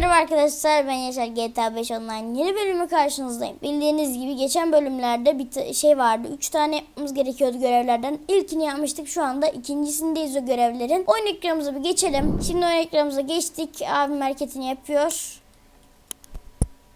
merhaba arkadaşlar ben Yaşar GTA 5 Online yeni bölümü karşınızdayım. Bildiğiniz gibi geçen bölümlerde bir şey vardı. 3 tane yapmamız gerekiyordu görevlerden. İlkini yapmıştık şu anda ikincisindeyiz o görevlerin. Oyun ekranımıza bir geçelim. Şimdi oyun ekranımıza geçtik. Abim hareketini yapıyor.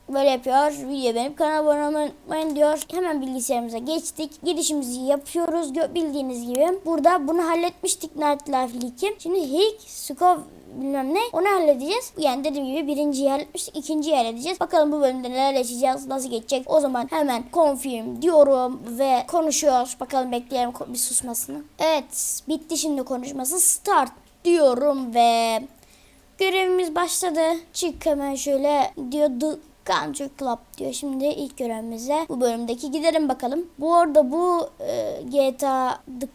Böyle yapıyor. Video benim kanala abone olmayı unutmayın diyor. Hemen bilgisayarımıza geçtik. Girişimizi yapıyoruz. Bildiğiniz gibi. Burada bunu halletmiştik Night Life League'i. Şimdi Hick, Skov bilmem ne onu halledeceğiz. Yani dediğim gibi birinciyi halletmiştik. ikinciyi halledeceğiz. Bakalım bu bölümde neler yaşayacağız. Nasıl geçecek. O zaman hemen confirm diyorum ve konuşuyor. Bakalım bekleyelim bir susmasını. Evet bitti şimdi konuşması. Start diyorum ve Görevimiz başladı. Çık hemen şöyle diyor The Country Club diyor. Şimdi ilk görevimize bu bölümdeki gidelim bakalım. Bu arada bu e, GTA The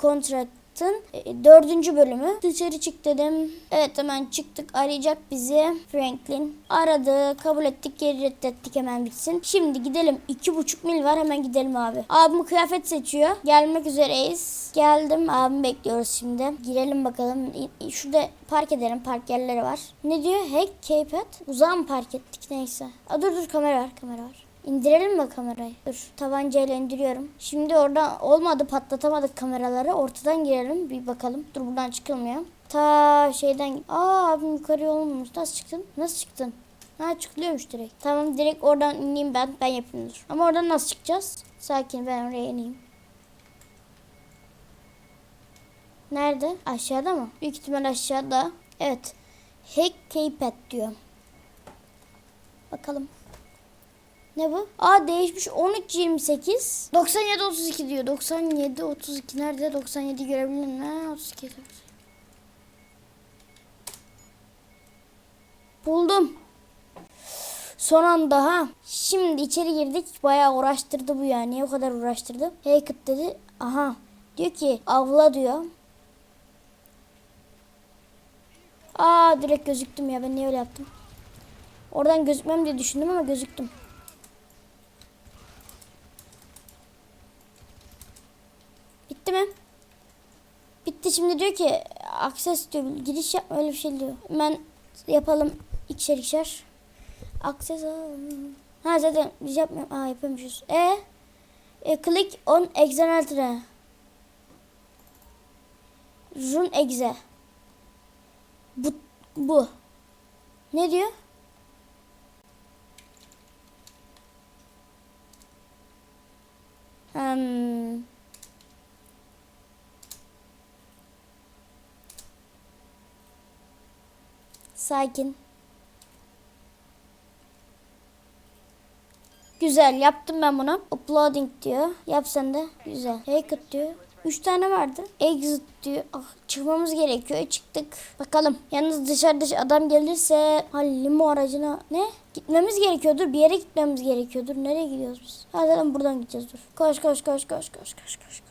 Contract'ın e, dördüncü bölümü. Dışarı çık dedim. Evet hemen çıktık. Arayacak bizi Franklin. Aradı. Kabul ettik. Geri reddettik hemen bitsin. Şimdi gidelim. iki buçuk mil var. Hemen gidelim abi. Abim kıyafet seçiyor. Gelmek üzereyiz. Geldim. Abim bekliyoruz şimdi. Girelim bakalım. Şurada park edelim. Park yerleri var. Ne diyor? Hack keypad. Uzağa mı park ettik? Neyse. Aa, dur dur kamera var. Kamera var. İndirelim mi kamerayı? Dur tabancayla indiriyorum. Şimdi orada olmadı patlatamadık kameraları. Ortadan girelim bir bakalım. Dur buradan çıkılmıyor. Ta şeyden... Aa abim yukarı olmamış. Nasıl çıktın? Nasıl çıktın? Ha çıkılıyormuş direkt. Tamam direkt oradan ineyim ben. Ben yapayım dur. Ama oradan nasıl çıkacağız? Sakin ben oraya ineyim. Nerede? Aşağıda mı? Büyük ihtimal aşağıda. Evet. Hack keypad diyor. Bakalım. Ne bu? Aa değişmiş 13.28. 97 32 diyor. 97 32 nerede? 97 görebilir mi? 32 32. Buldum. Son anda ha. Şimdi içeri girdik. Bayağı uğraştırdı bu ya. Niye o kadar uğraştırdı? Hackett dedi. Aha. Diyor ki avla diyor. Aa direkt gözüktüm ya. Ben niye öyle yaptım? Oradan gözükmem diye düşündüm ama gözüktüm. Bitti mi? Bitti şimdi diyor ki akses diyor giriş yapma öyle bir şey diyor. Hemen yapalım ikişer ikişer. Akses ha zaten biz yapmıyoruz. Aa yapıyormuşuz. E, e click on example. Run exe. Bu bu. Ne diyor? Hmm. Sakin. Güzel yaptım ben bunu. Uploading diyor. Yap sen de. Güzel. Haircut diyor. 3 tane vardı. Exit diyor. Ah, çıkmamız gerekiyor. Çıktık. Bakalım. Yalnız dışarıda adam gelirse ha, limo aracına ne? Gitmemiz gerekiyordur. Bir yere gitmemiz gerekiyordur. Nereye gidiyoruz biz? Ha, zaten buradan gideceğiz dur. Koş koş koş koş koş koş koş.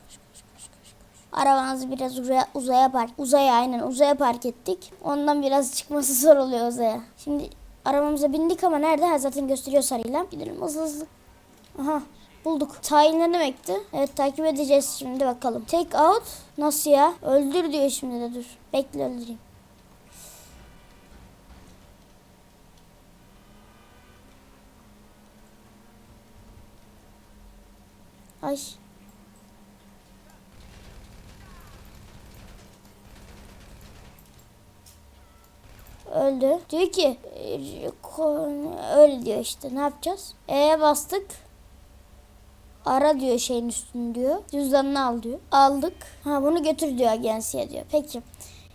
Arabanızı biraz uzaya, uzaya park. Uzaya aynen uzaya park ettik. Ondan biraz çıkması zor oluyor uzaya. Şimdi arabamıza bindik ama nerede? Ha, zaten gösteriyor sarıyla. Gidelim hızlı hızlı. Aha bulduk. Tayin ne demekti? Evet takip edeceğiz şimdi bakalım. Take out nasıl ya? Öldür diyor şimdi de dur. Bekle öldüreyim. Ay. Öldü. Diyor ki e, öyle diyor işte ne yapacağız? E bastık. Ara diyor şeyin üstünü diyor. Cüzdanını al diyor. Aldık. Ha bunu götür diyor agensiye diyor. Peki.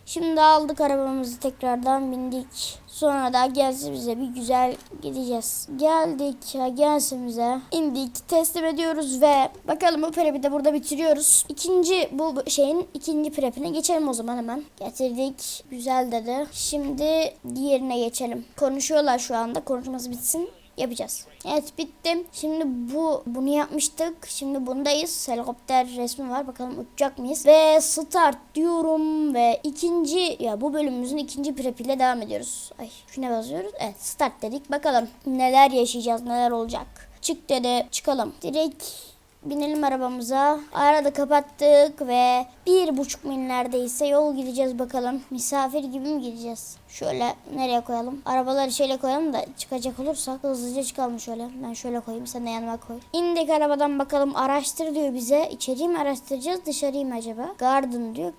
Şimdi aldık arabamızı tekrardan bindik. Sonra da agensi bize bir güzel gideceğiz. Geldik agensimize. indik teslim ediyoruz ve bakalım bu prepi de burada bitiriyoruz. İkinci bu şeyin ikinci prepine geçelim o zaman hemen. Getirdik. Güzel dedi. Şimdi diğerine geçelim. Konuşuyorlar şu anda. Konuşması bitsin yapacağız. Evet bittim. Şimdi bu bunu yapmıştık. Şimdi bundayız. Helikopter resmi var. Bakalım uçacak mıyız? Ve start diyorum ve ikinci ya bu bölümümüzün ikinci prep ile devam ediyoruz. Ay şuna basıyoruz. Evet start dedik. Bakalım neler yaşayacağız, neler olacak. Çık dedi. Çıkalım. Direkt binelim arabamıza. Arada kapattık ve bir buçuk mil neredeyse yol gideceğiz bakalım. Misafir gibi mi gideceğiz? Şöyle nereye koyalım? Arabaları şöyle koyalım da çıkacak olursak hızlıca çıkalım şöyle. Ben şöyle koyayım sen de yanıma koy. İndik arabadan bakalım araştır diyor bize. İçeriği mi araştıracağız dışarıyı mı acaba? Garden diyor.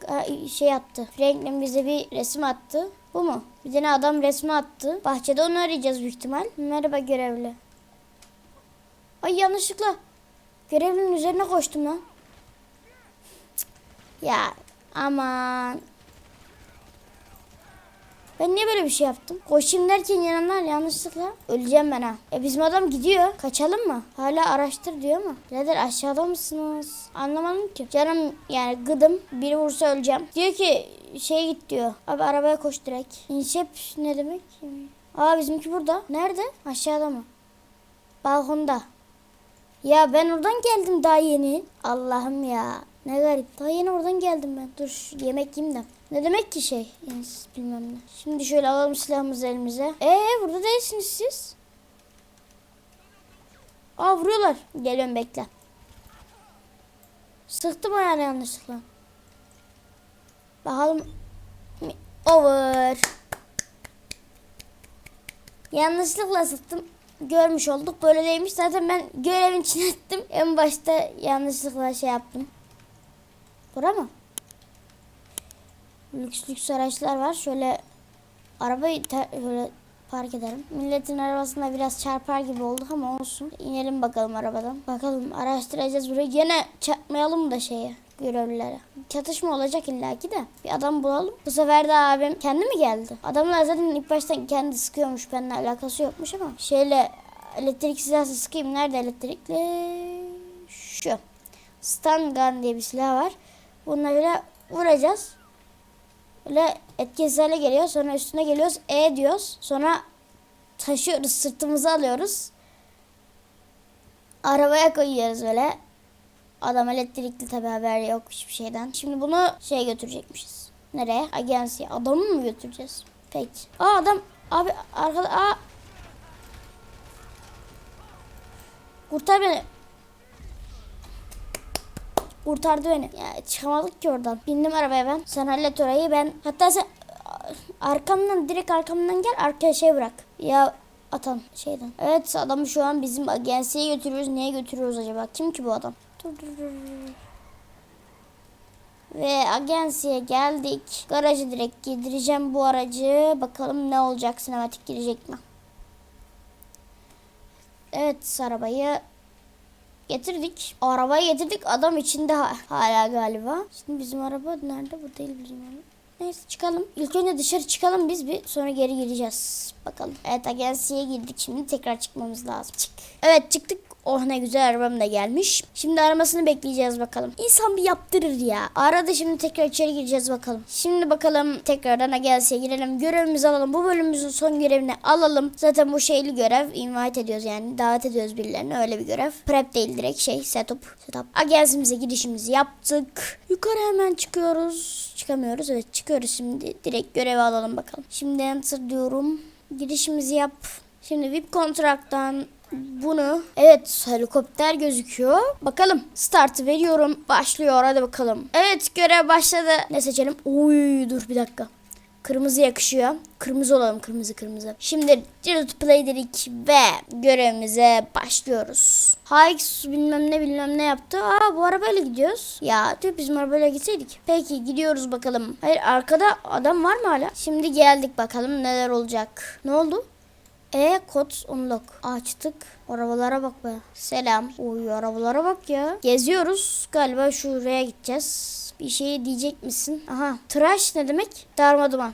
Şey attı. Franklin bize bir resim attı. Bu mu? Bir tane adam resmi attı. Bahçede onu arayacağız büyük ihtimal. Merhaba görevli. Ay yanlışlıkla görevlinin üzerine koştum lan. Ya aman. Ben niye böyle bir şey yaptım? Koşayım derken yanımdan yanlışlıkla öleceğim ben ha. E bizim adam gidiyor. Kaçalım mı? Hala araştır diyor mu? Birader aşağıda mısınız? Anlamadım ki. Canım yani gıdım. Biri vursa öleceğim. Diyor ki şey git diyor. Abi arabaya koş direkt. İnşep ne demek? Aa bizimki burada. Nerede? Aşağıda mı? Balkonda. Ya ben oradan geldim daha yeni. Allah'ım ya. Ne garip. Daha yeni oradan geldim ben. Dur yemek yiyeyim de. Ne demek ki şey? Yani siz bilmem ne. Şimdi şöyle alalım silahımızı elimize. Ee burada değilsiniz siz. Aa vuruyorlar. Geliyorum bekle. Sıktım ayağını yanlışlıkla. Bakalım. Over. Yanlışlıkla sıktım. Görmüş olduk. Böyle değilmiş. Zaten ben görevin içine ettim. En başta yanlışlıkla şey yaptım. Bura mı? Lüks lüks araçlar var. Şöyle arabayı şöyle park edelim. Milletin arabasında biraz çarpar gibi olduk ama olsun. İnelim bakalım arabadan. Bakalım araştıracağız burayı. Gene çarpmayalım da şeye görevlilere. Çatışma olacak illaki de. Bir adam bulalım. Bu sefer de abim kendi mi geldi? Adamlar zaten ilk baştan kendi sıkıyormuş. Benimle alakası yokmuş ama. Şeyle elektrik silahı sıkayım. Nerede elektrikli? Şu. Stun gun diye bir silah var. Bununla böyle vuracağız. Böyle etkisiz hale geliyor. Sonra üstüne geliyoruz. E diyoruz. Sonra taşıyoruz. Sırtımıza alıyoruz. Arabaya koyuyoruz böyle. Adam elektrikli tabi haber yok hiçbir şeyden. Şimdi bunu şeye götürecekmişiz. Nereye? Agensiye. Adamı mı götüreceğiz? Peki. Aa adam. Abi arkada. Aa. Kurtar beni. Kurtardı beni. Ya çıkamadık ki oradan. Bindim arabaya ben. Sen hallet orayı ben. Hatta sen arkamdan direkt arkamdan gel arkaya şey bırak. Ya atan şeyden. Evet adamı şu an bizim agensiye götürüyoruz. Niye götürüyoruz acaba? Kim ki bu adam? Ve agensiye geldik. Garajı direkt girdireceğim bu aracı. Bakalım ne olacak sinematik girecek mi? Evet arabayı getirdik. Arabayı getirdik. Adam içinde ha- hala galiba. Şimdi bizim araba nerede? Bu değil bizim araba. Neyse çıkalım. İlk önce dışarı çıkalım biz bir sonra geri gireceğiz. Bakalım. Evet agensiye girdik. Şimdi tekrar çıkmamız lazım. Çık. Evet çıktık. Oh ne güzel arabam da gelmiş. Şimdi aramasını bekleyeceğiz bakalım. İnsan bir yaptırır ya. Arada şimdi tekrar içeri gireceğiz bakalım. Şimdi bakalım tekrardan agensiye girelim. Görevimizi alalım. Bu bölümümüzün son görevini alalım. Zaten bu şeyli görev. Invite ediyoruz yani. Davet ediyoruz birilerini. Öyle bir görev. Prep değil direkt şey. Setup. Setup. Agensimize girişimizi yaptık. Yukarı hemen çıkıyoruz. Çıkamıyoruz. Evet çıkıyoruz şimdi. Direkt görevi alalım bakalım. Şimdi enter diyorum. Girişimizi yap. Şimdi VIP kontraktan bunu evet helikopter gözüküyor. Bakalım startı veriyorum. Başlıyor hadi bakalım. Evet görev başladı. Ne seçelim? Uy dur bir dakika. Kırmızı yakışıyor. Kırmızı olalım kırmızı kırmızı. Şimdi to Play dedik ve görevimize başlıyoruz. Hikes bilmem ne bilmem ne yaptı. Aa bu arabayla gidiyoruz. Ya tüh bizim arabayla gitseydik. Peki gidiyoruz bakalım. Hayır arkada adam var mı hala? Şimdi geldik bakalım neler olacak. Ne oldu? E kod unlock. Açtık. Arabalara bak be. Selam. Oy arabalara bak ya. Geziyoruz. Galiba şuraya gideceğiz. Bir şey diyecek misin? Aha. Tıraş ne demek? Darma duman.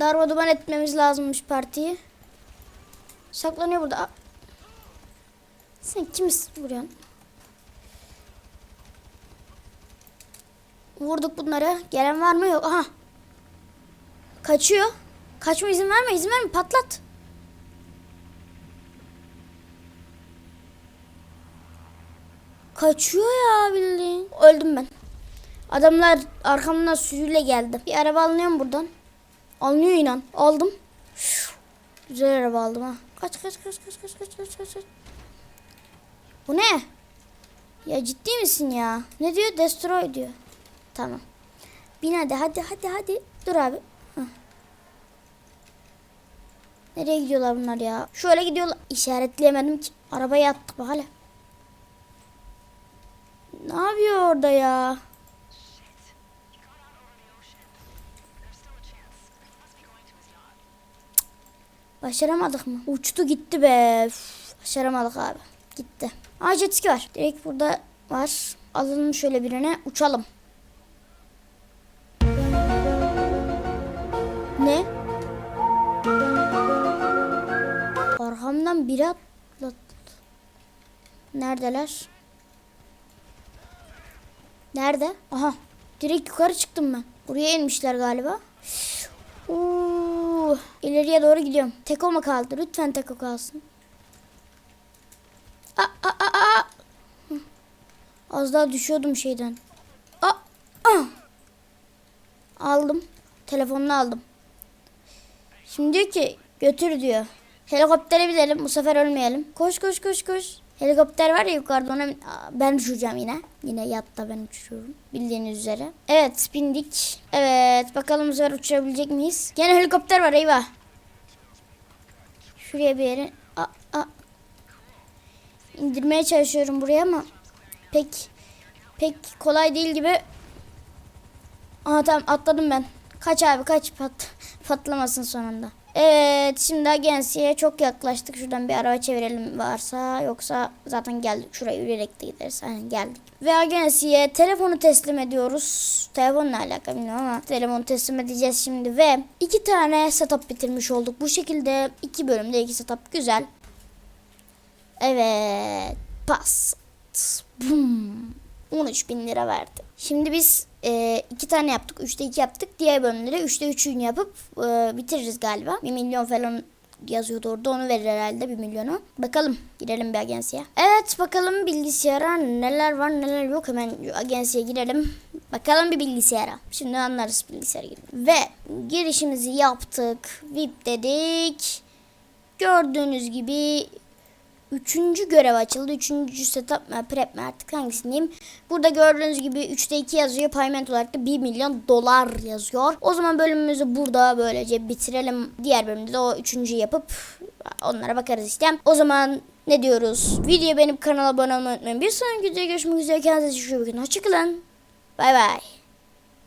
Darma duman etmemiz lazımmış partiyi. Saklanıyor burada. Sen kimiz vuruyorsun? Vurduk bunları. Gelen var mı? Yok. Aha. Kaçıyor. Kaçma izin verme izin verme patlat. Kaçıyor ya bildiğin. Öldüm ben. Adamlar arkamdan sürüyle geldi. Bir araba alınıyor mu buradan? Alınıyor inan. Aldım. Güzel araba aldım ha. Kaç kaç kaç kaç kaç kaç kaç. kaç. Bu ne? Ya ciddi misin ya? Ne diyor? Destroy diyor. Tamam. Bin hadi hadi hadi hadi. Dur abi. Nereye gidiyorlar bunlar ya? Şöyle gidiyorlar. İşaretleyemedim ki. Arabaya attık bak hala. Ne yapıyor orada ya? Başaramadık mı? Uçtu gitti be. Üf, başaramadık abi. Gitti. Aa jet ski var. Direkt burada var. Alalım şöyle birine. Uçalım. Ne? Arkamdan biri atladı. Neredeler? Nerede? Aha. Direkt yukarı çıktım ben. Buraya inmişler galiba. Oo, ileriye doğru gidiyorum. Teko mu kaldı? Lütfen teko kalsın. Aa, aa, aa, aa. Az daha düşüyordum şeyden. Aa, aa. Aldım. Telefonunu aldım. Şimdi diyor ki götür diyor. Helikoptere binelim bu sefer ölmeyelim. Koş koş koş koş. Helikopter var ya yukarıda ona ben uçacağım yine. Yine yatta ben uçuyorum. Bildiğiniz üzere. Evet bindik. Evet bakalım bu sefer uçabilecek miyiz? Gene helikopter var eyvah. Şuraya bir yere. Aa, aa. İndirmeye çalışıyorum buraya ama pek pek kolay değil gibi. Aha tamam atladım ben. Kaç abi kaç pat patlamasın sonunda. Evet şimdi agensiye çok yaklaştık. Şuradan bir araba çevirelim varsa yoksa zaten geldik. Şuraya yürüyerek de gideriz. Aynen geldik. Ve agensiye telefonu teslim ediyoruz. Telefonla alakalı bilmiyorum ama telefonu teslim edeceğiz şimdi ve iki tane setup bitirmiş olduk. Bu şekilde iki bölümde iki setup güzel. Evet. Pas. Bum. 13 bin lira verdi. Şimdi biz e, iki tane yaptık. Üçte iki yaptık. Diğer bölümleri üçte üçünü yapıp e, bitiririz galiba. Bir milyon falan yazıyordu orada. Onu verir herhalde bir milyonu. Bakalım. Girelim bir agensiye. Evet bakalım bilgisayara neler var neler yok. Hemen agensiye girelim. Bakalım bir bilgisayara. Şimdi anlarız bilgisayara girelim. Ve girişimizi yaptık. VIP dedik. Gördüğünüz gibi Üçüncü görev açıldı. Üçüncü setup mı prep mi artık hangisindeyim. Burada gördüğünüz gibi 3'te 2 yazıyor. Payment olarak da 1 milyon dolar yazıyor. O zaman bölümümüzü burada böylece bitirelim. Diğer bölümde de o üçüncü yapıp onlara bakarız işte. O zaman ne diyoruz? Videoyu beğenip kanala abone olmayı unutmayın. Bir sonraki videoda görüşmek üzere. Kendinize iyi bakın. Hoşçakalın. Bay bay.